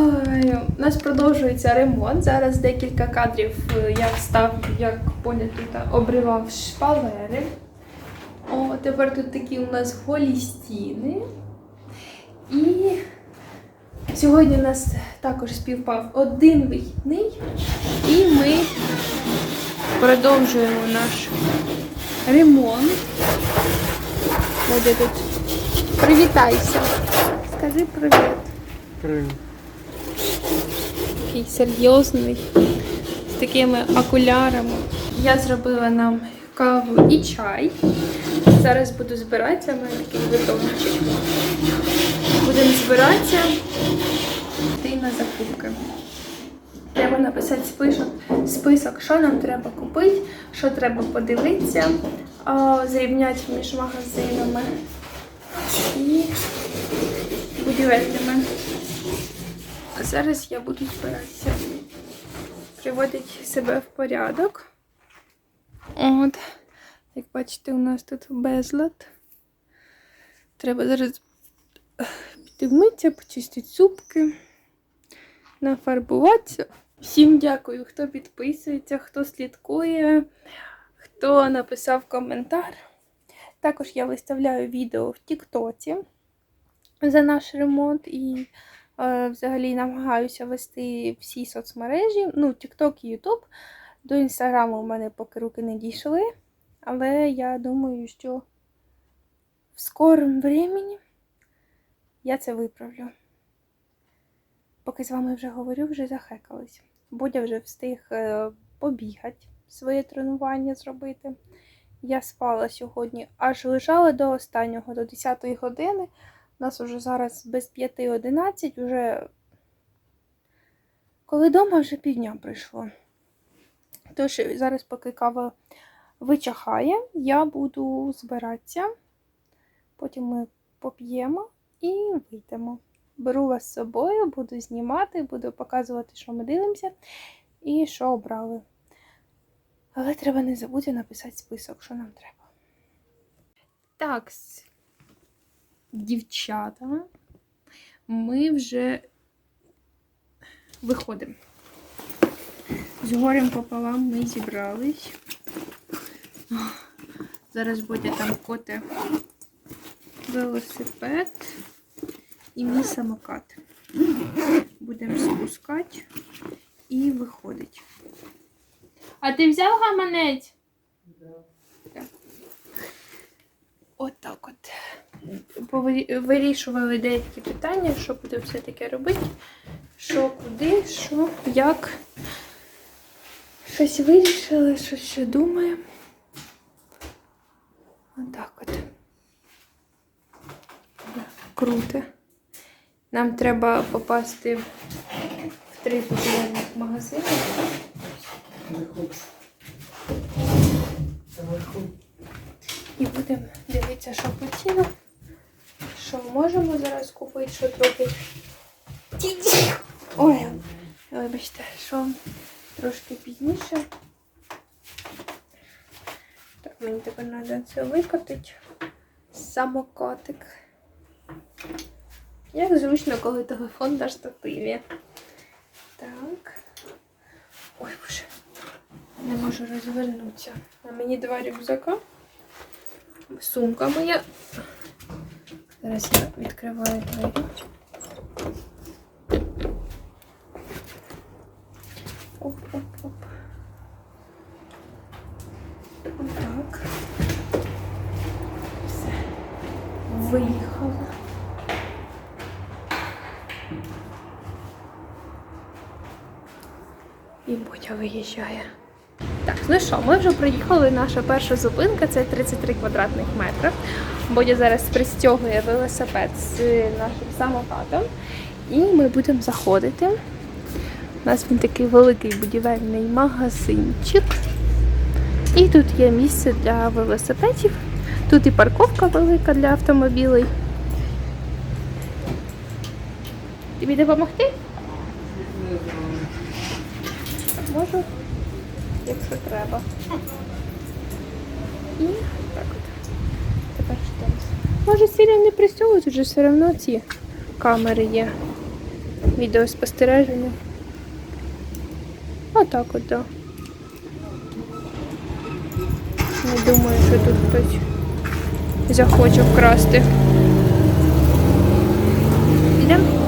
Ой, у нас продовжується ремонт. Зараз декілька кадрів е, я вставлю, як Поля тут обривав шпалери. О, тепер тут такі у нас голі стіни. І сьогодні у нас також співпав один вихідний. І ми продовжуємо наш ремонт. Тут. Привітайся. Скажи привіт. Привіт. Такий серйозний, з такими окулярами. Я зробила нам каву і чай. Зараз буду збиратися, мене такий витончик. Будемо збиратися йти на закупки. Треба написати список, список, що нам треба купити, що треба подивитися, зрівняти між магазинами і будівельними. А зараз я буду збиратися. Приводити себе в порядок. От. Як бачите, у нас тут безлад. Треба зараз піти вмитися, почистити зубки, нафарбуватися. Всім дякую, хто підписується, хто слідкує, хто написав коментар. Також я виставляю відео в Тіктоці за наш ремонт і взагалі намагаюся вести всі соцмережі, ну, TikTok і YouTube. До інстаграму у мене поки руки не дійшли, але я думаю, що в скорому времені я це виправлю. Поки з вами вже говорю, вже захекалась. Бодя вже встиг е, побігати, своє тренування зробити. Я спала сьогодні, аж лежала до останнього, до 10 години. У нас уже зараз без 5.11, вже коли вдома вже півдня прийшло. Тож зараз, поки кава вичахає, я буду збиратися. Потім ми поп'ємо і вийдемо. Беру вас з собою, буду знімати, буду показувати, що ми дивимося і що обрали. Але треба не забути написати список, що нам треба. Так, дівчата, ми вже виходимо. З горем пополам ми зібрались. Зараз буде там коти велосипед і мій самокат. Будемо спускати і виходить. А ти взяв гаманець? Так. От так от. Вирішували деякі питання, що буде все-таки робити, що куди, що, як. Щось вирішили, щось ще думаємо. Отак от. Круто. Нам треба попасти в три популярних магазини. І будемо дивитися, що по цінам, що можемо зараз купити, що трохи. Ой, вибачте, що трошки пізніше. Так, мені тепер треба це викотити. Самокотик. Як зручно, коли телефон на штативі. Так. Ой, боже. Не можу розвернутися. На мені два рюкзака. Сумка моя. Зараз я відкриваю двері. Оп-оп-оп. Отак. Все. Виїхала. І Бодя виїжджає. Ну що, ми вже приїхали. Наша перша зупинка це 33 квадратних метри. Бодя зараз пристягує велосипед з нашим самокатом. І ми будемо заходити. У нас він такий великий будівельний магазинчик. І тут є місце для велосипедів. Тут і парковка велика для автомобілей. Тобі допомогти? Можу, якщо треба. І так от. Тепер там? Може сильно не пристягують, вже все одно ці камери є. Відеоспостереження. Отак от, да. Не думаю, що тут хтось захоче вкрасти. Йдемо.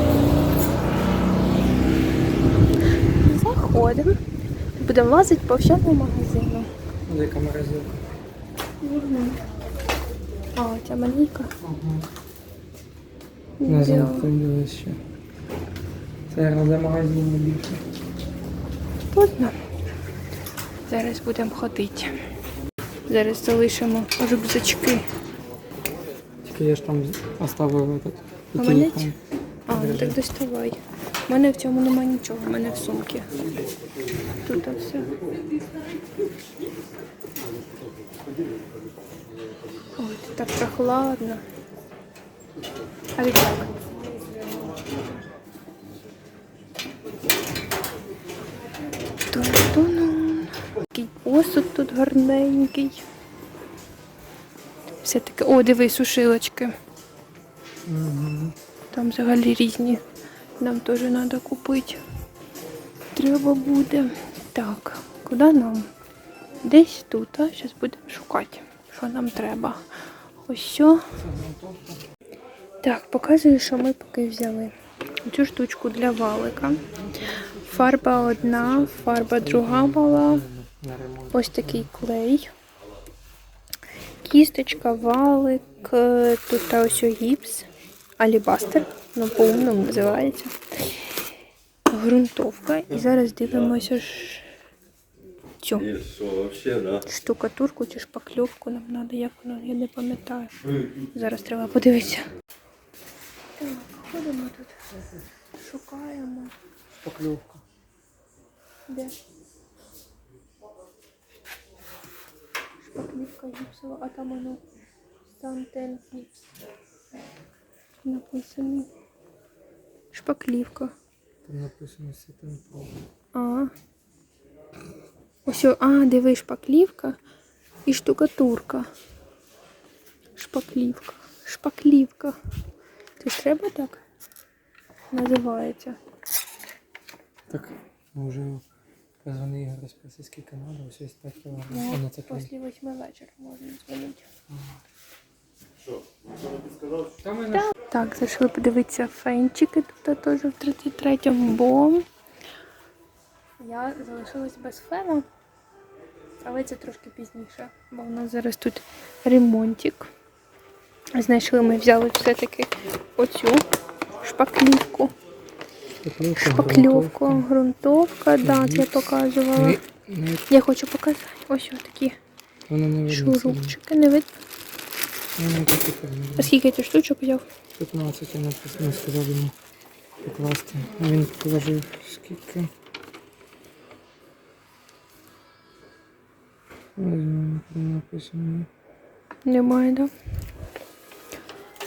Будемо лазити по всьому магазину. Велика морозилка. А, ця маленька. Ага. Не взяла. подивилась ще. Це для магазину більше. Ладно. Зараз будемо ходити. Зараз залишимо рюкзачки. Тільки я ж там оставив этот. А, ну так доставай. У мене в цьому немає нічого, у мене в сумці. Тут все. Ой, так прохладно. А від як? Тун-тун-тун. Такий посуд тут гарненький. Все таки. О, диви, сушилочки. Там взагалі різні. Нам теж треба купити. Треба буде. Так, куди нам? Десь тут, а зараз будемо шукати, що нам треба. Ось що. Так, показую, що ми поки взяли. Цю штучку для валика. Фарба одна, фарба друга мала. Ось такий клей. Кісточка, валик, е, тут ось гіпс, алібастер, ну по-умному називається. Грунтовка. І зараз дивимося ж цю штукатурку чи шпакльовку нам треба, як воно, я не пам'ятаю. Зараз треба подивитися. Так, ходимо тут, шукаємо. Шпакльовка. Де? Шпаклівка гіпсова, а там воно Сантен гіпс. Написано. Шпаклівка. Там написано Ситен А. Ось, а, диви, шпаклівка і штукатурка. Шпаклівка. Шпаклівка. Це ж треба так? Називається. Так, ми вже позвони Ігор спроси, скільки надо, ось ось 5 кілограм. А не це клей. Після восьми вечора можна дзвонити. Так, зайшли подивитися фенчики тут теж в 33-му, бо я залишилась без фена, але це трошки пізніше, бо в нас зараз тут ремонтик. Знайшли ми взяли все-таки оцю шпаклівку. Шпакльовку, грунтовка. да, це я показувала. Я хочу показати ось такі шурупчики. Не видно. Ну, не так і видно. А скільки ти штучок взяв? 15 я написано, сказав йому покласти. А він положив скільки. Ну, написано. Немає, да?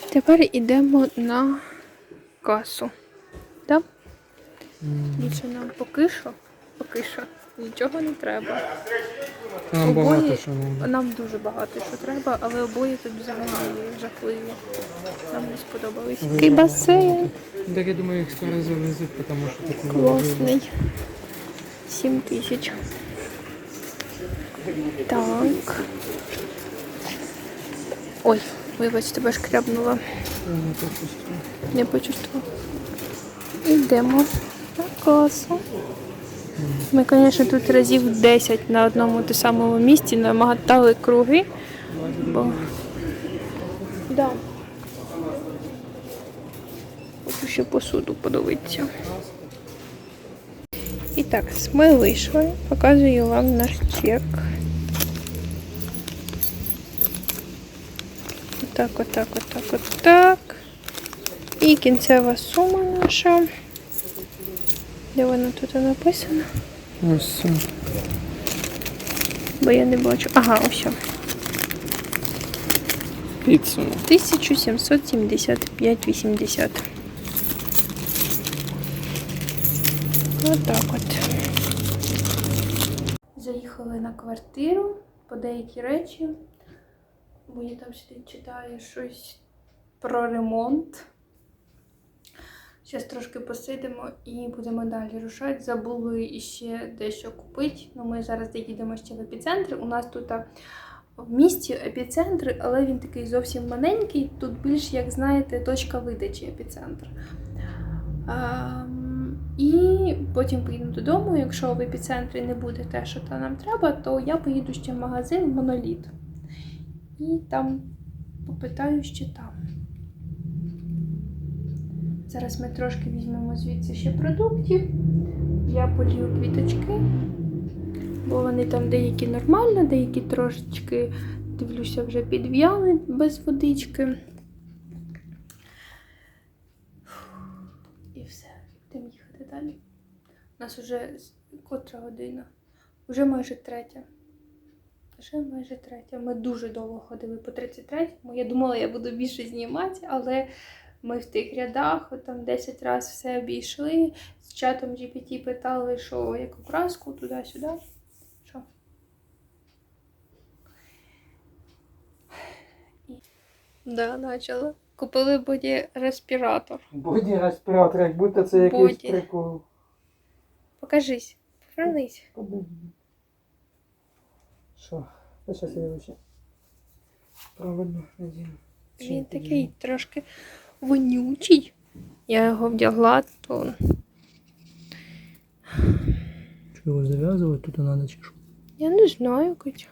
Тепер йдемо на касу. Да? М, Більше нам поки що, поки що нічого не треба. Там Обоє- багато що не. Нам дуже багато що треба, але обоє тут взагалі жахливі. Нам не сподобались. Такий басейн Так я думаю, їх скоро завезуть, тому що такі класний. 7 тисяч. Так. Ой, вибач, тебе шкрябнула. Я не почувствую. Йдемо на касу. Ми, звісно, тут разів 10 на одному те самому місці намотали круги. Бо... Да. Хочу ще посуду подивитися. І так, ми вийшли. Показую вам наш чек. Отак, отак, отак, отак. І кінцева сума наша. Де вона тут написана? Ось. Бо я не бачу. Ага, ось. Підсумок. 1775,80. Отак от. Заїхали на квартиру по деякі речі. Бо я там сидить читає щось про ремонт. Зараз трошки посидимо і будемо далі рушати. Забули іще дещо купити. Ну, ми зараз доїдемо ще в епіцентр. У нас тут а, в місті епіцентр, але він такий зовсім маленький. Тут більш, як знаєте, точка видачі епіцентр. Ем, і потім поїдемо додому. Якщо в епіцентрі не буде те, що та нам треба, то я поїду ще в магазин Моноліт. І там попитаю ще там. Зараз ми трошки візьмемо звідси ще продуктів. Я полію квіточки, бо вони там деякі нормально, деякі трошечки, дивлюся, вже підв'яли без водички. І все, будемо їхати далі. У нас вже котра година? Уже майже третя. Вже майже третя. Ми дуже довго ходили по 33-му. Я думала, я буду більше знімати, але ми в тих рядах там 10 разів все обійшли. З чатом GPT питали, що яку краску, туди-сюди. Що? І... Да, почала. Купили боді респіратор. Боді респіратор, як будто це якийсь Боді. прикол. Покажись, повернись. Що? Та зараз я ще правильно надіну. Він такий трошки вонючий. Я його вдягла, то Що його зав'язувати тут треба чи що? я не знаю, Катя.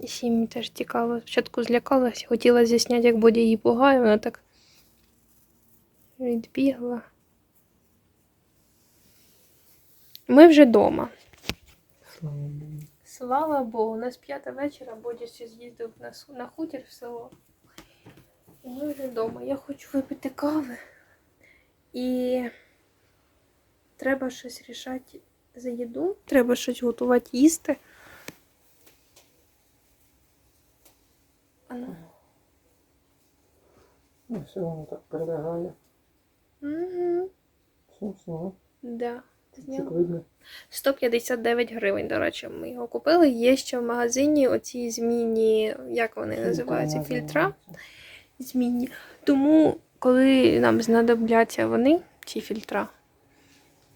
І Сімі теж цікаво. Спочатку злякалася, хотіла зняти, як буде її пугає, вона так відбігла. Ми вже вдома. Слава Богу. Слава Богу, у нас п'ята вечора, Бодя ще з'їздив на хутір в село. Ми вже вдома. Я хочу випити кави. І треба щось рішати за їду. Треба щось готувати їсти. А ну. Все воно так перелягає. Угу. Все, все. Да. Чик видно. 159 гривень, до речі, ми його купили. Є ще в магазині оці змінні, як вони називаються, фільтра. Змінні. Тому, коли нам знадобляться вони, ці фільтра,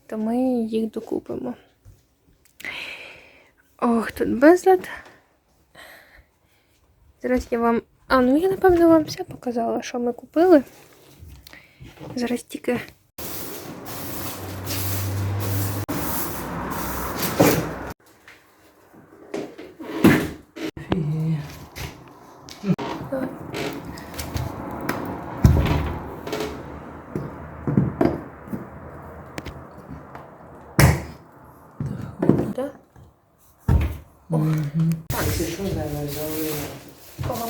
то ми їх докупимо. Ох, тут безлад. Зараз я вам. А, ну я напевно вам все показала, що ми купили. Зараз тільки. Фігія. Да? Мгм. Якщо що, наверное, взяли Кого?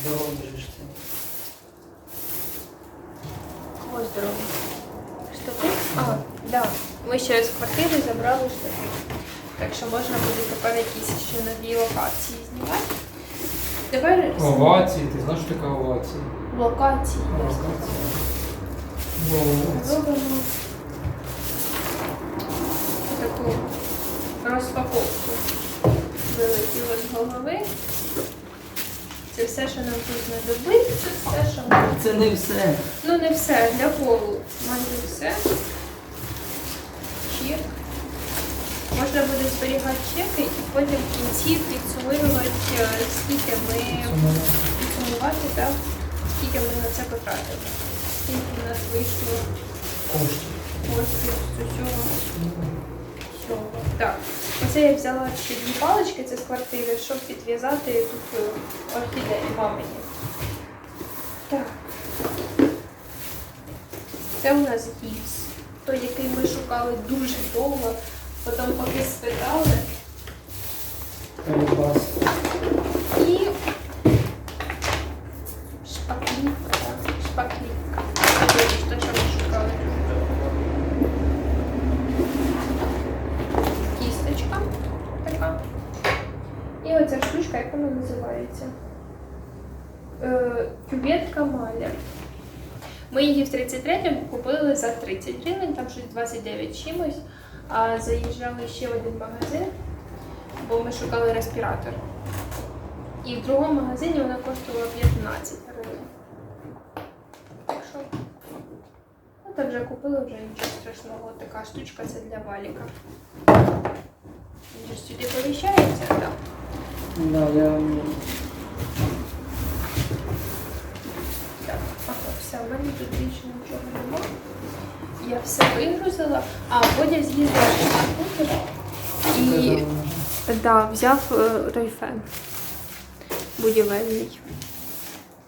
здоровий же ж це. Кого здорово? Штуки? А, да. Ми ще з квартири забрали штуки. Так що можна буде тепер якісь ще нові локації знімати. Тепер з- Овації, ти знаєш, що таке овації? локації. Овації. Робимо таку розпаковку. Вилетіло з голови. Це все, що нам тут знадобиться, все, що ми Це не все. Ну, не все, для полу майже все. Чек. Можна буде зберігати чеки і потім в кінці підсумувати, е, скільки ми підсумувати, так, скільки ми на це потратили. Скільки в нас вийшло коштів з усього всього. Так, оце я взяла ще дві палички, це з квартири, щоб підв'язати тут е, орхідеї мамині. Так. Це у нас гіпс, той, який ми шукали дуже довго, потім поки спитали. Колбас. І шпаклівка, так, шпаклівка. Це ж те, що ми шукали дуже довго. Кісточка така. І оця штучка, як вона називається? Е, кюветка маля. Ми її в 33-му купили за 30 гривень, там щось 29 чимось. А заїжджали ще в один магазин, бо ми шукали респіратор. І в другому магазині вона коштувала 15 гривень. Так що Та вже купила, вже нічого страшного. Така штучка це для валіка. Він же сюди поміщається, так. Да, я... Так, ага, все, в мене тут більше нічого нема. Я все вигрузила, а Бодя з'їздив на кухню і да, взяв е, той фен будівельний.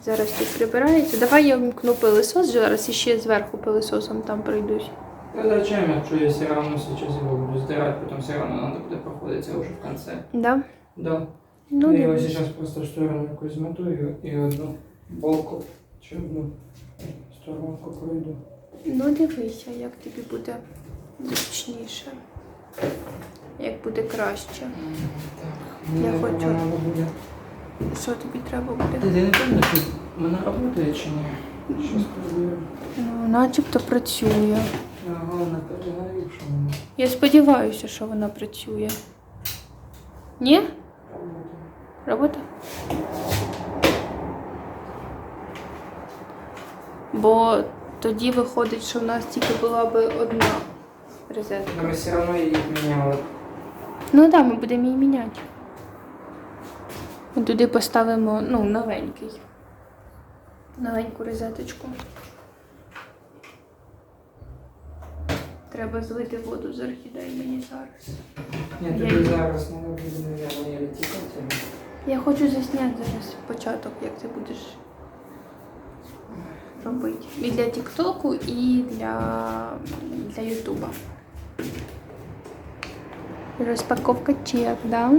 Зараз тут прибирається. Давай я вмкну пилисос зараз і ще зверху пилисосом там пройдусь. Да зачем, якщо я все равно сейчас его буду сдирать, потом все равно надо буде проходиться уже в конце. Да? Да. Ну, я его сейчас просто в сторону якусь змотую і одну болку, чи одну сторонку пройду. Ну дивися, як тобі буде зручніше. Як буде краще. Я хочу. Що тобі треба буде? Ти не пам'ятаєш, вона працює чи ні? Щас перевірю. Ну, начебто працює. А, Головне, перегорів, що вона Я сподіваюся, що вона працює. Ні? Робота? Бо тоді виходить, що в нас тільки була би одна розетка. Но ми все равно її міняли. Ну так, да, ми будемо її міняти. Ми туди поставимо ну, новенький. Новеньку розеточку. Треба злити воду з орхідеї мені зараз. Ні, тобі її- зараз не буде, мабуть, я тікати. Я хочу засняти зараз початок, як ти будеш робити. І для Тіктоку, і для, для Ютуба. Розпаковка чек, да?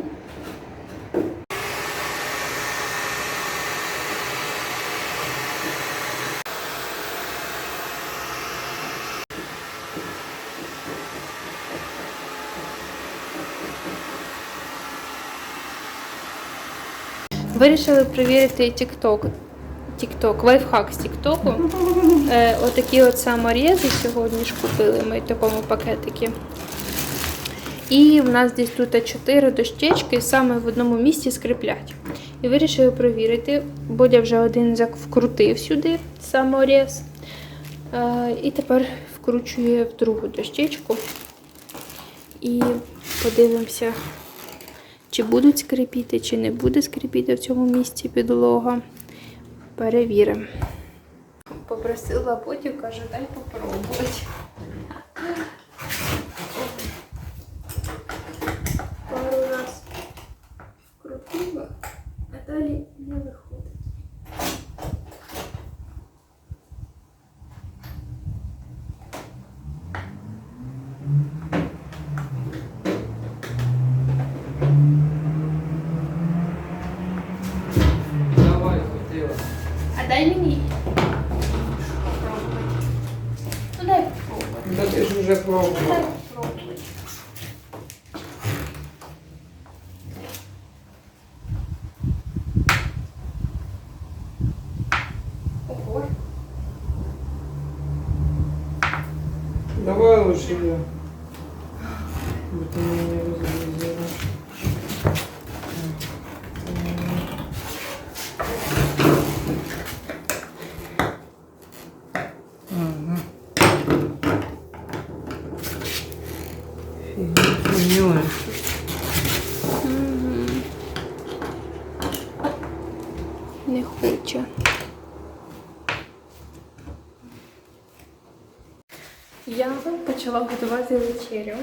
Вирішили перевірити TikTok. TikTok, лайфхак з TikTok. Е, отакі от саморези сьогодні ж купили ми в такому пакетикі. І в нас десь тут 4 дощечки саме в одному місці скріплять. І вирішили перевірити. Бодя вже один вкрутив сюди саморез. Е, і тепер вкручує в другу дощечку. І подивимося, чи будуть скрипіти, чи не буде скрипіти в цьому місці підлога. Перевіримо. Попросила потім, каже, дай попробувати. Пару раз вкрутила, а далі не виходить. Давай, хотіла. А дай мені попробувати. Ну дай попробувати. Да ти ж вже пробувала. Дай попробувати. Ого. Давай лучше я. Бо ти мені не розрізаєш. Ага. Фігня. Мгм. Не хоче. Я почала готувати вечерю,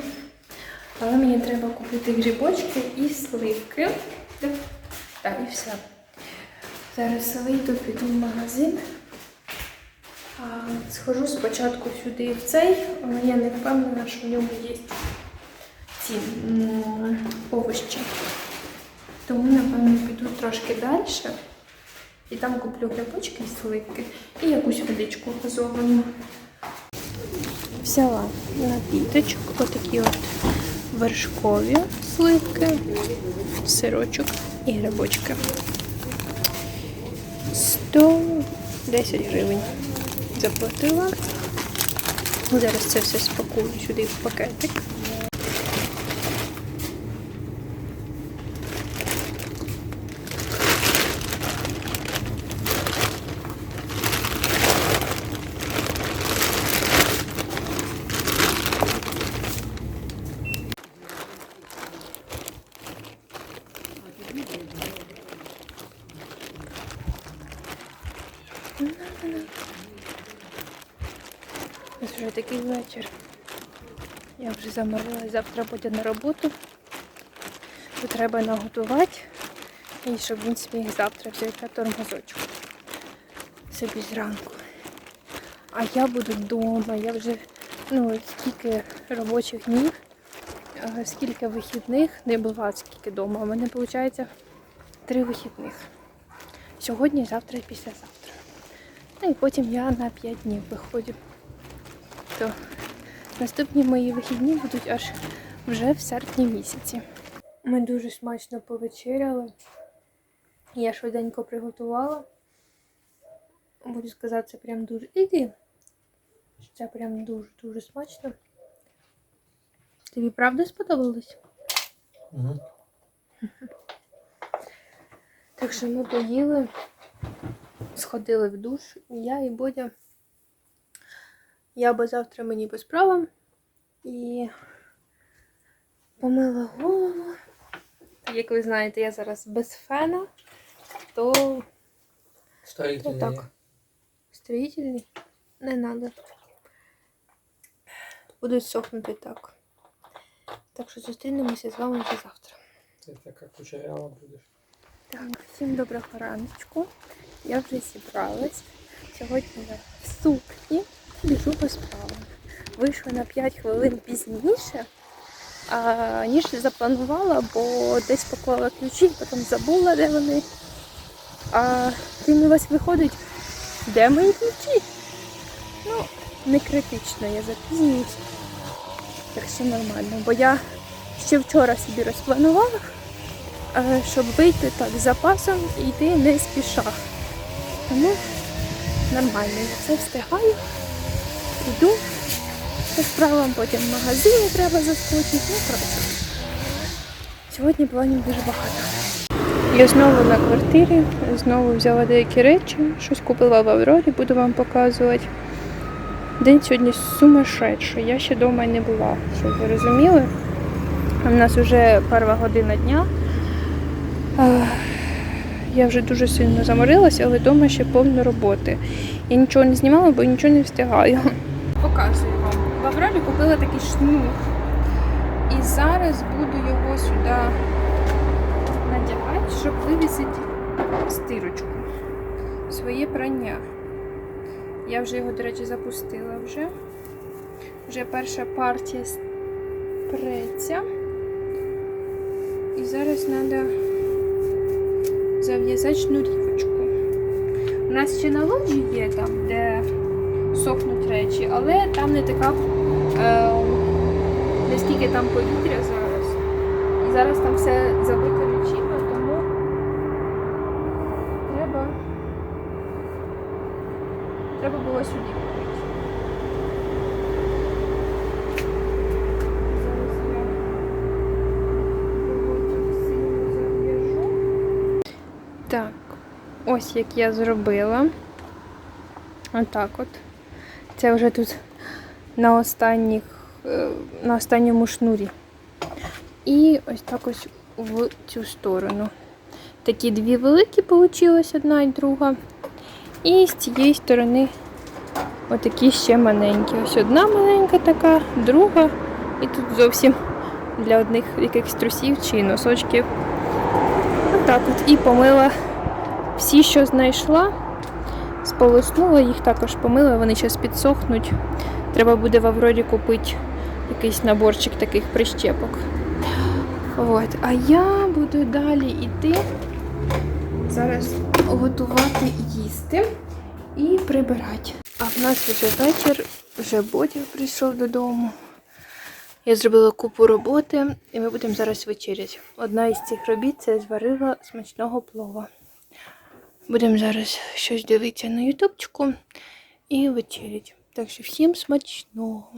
але мені треба купити грибочки і сливки. Так, і все. Зараз вийду, піду в магазин. А, схожу спочатку сюди в цей, але я не впевнена, що в ньому є ці м, овочі. Тому, напевно, піду трошки далі. І там куплю грибочки і сливки і якусь водичку газовану. Взяла напіточок, отакі от вершкові сливки, сирочок і грибочки. 110 гривень заплатила. Зараз це все спакую сюди в пакетик. Ось вже такий вечір. Я вже замовила завтра буде на роботу. То треба наготувати. І щоб він зміг завтра взяти на тормозочку. Собі зранку. А я буду вдома. Я вже ну, скільки робочих днів, е, скільки вихідних не була, скільки вдома. У мене виходить три вихідних. Сьогодні, завтра і післязавтра. Ну і потім я на 5 днів виходжу. То наступні мої вихідні будуть аж вже в серпні місяці. Ми дуже смачно повечеряли. Я швиденько приготувала. Буду сказати, це прям дуже. Іди. Це прям дуже-дуже смачно. Тобі правда сподобалось? Угу. Так що ми поїли, сходили в душ, я і Бодя. Я бо завтра мені по справам і помила голову. Як ви знаєте, я зараз без фена, то Строительный. так. Строїтельний не треба. Будуть сохнути так. Так що зустрінемося з вами вже завтра. Ты такая кучерява будешь. Так, всім доброго раночку. Я вже зібралась. Сьогодні я в сукні біжу по справам. Вийшла на 5 хвилин пізніше, а, ніж запланувала, бо десь поклала ключі, потім забула, де вони. А тим у вас виходить, де мої ключі? Ну, не критично, я запізнююсь. Так що нормально, бо я ще вчора собі розпланувала щоб вийти так з запасом і йти не спіша. Тому нормально, я все встигаю, йду по справам, потім в магазині треба заскочити. Ну, коротше. Сьогодні планів дуже багато. Я знову на квартирі, знову взяла деякі речі, щось купила в Аврорі, буду вам показувати. День сьогодні сумасшедший, я ще вдома не була, щоб ви розуміли. У нас вже перша година дня. Я вже дуже сильно заморилася, але вдома ще повно роботи. Я нічого не знімала, бо нічого не встигаю. Показую вам. В Аврорі купила такий шнур. І зараз буду його сюди надягати, щоб вивісити стирочку. Своє прання. Я вже його, до речі, запустила вже. Вже перша партія спреться. І зараз треба зав'язати шнурівочку. У нас ще на ложі є там, де сохнуть речі, але там не така, е, не скільки там повітря зараз. І зараз там все забито речима, тому треба, треба було сюди. Так, ось як я зробила. Отак от. Це вже тут на останніх, е, на останньому шнурі. І ось так ось в цю сторону. Такі дві великі вийшли, одна і друга. І з цієї сторони отакі ще маленькі. Ось одна маленька така, друга. І тут зовсім для одних якихось трусів чи носочків. Отак от. І помила всі, що знайшла. Сполоснула їх також помила, вони зараз підсохнуть. Треба буде в Аврорі купити якийсь наборчик таких прищепок. От. А я буду далі йти зараз готувати їсти і прибирати. А в нас вже вечір, вже Бодя прийшов додому. Я зробила купу роботи і ми будемо зараз вечеряти. Одна із цих робіт це зварила смачного плова. Будемо зараз щось дивитися на ютубчику і вечерять. Так що всім смачного.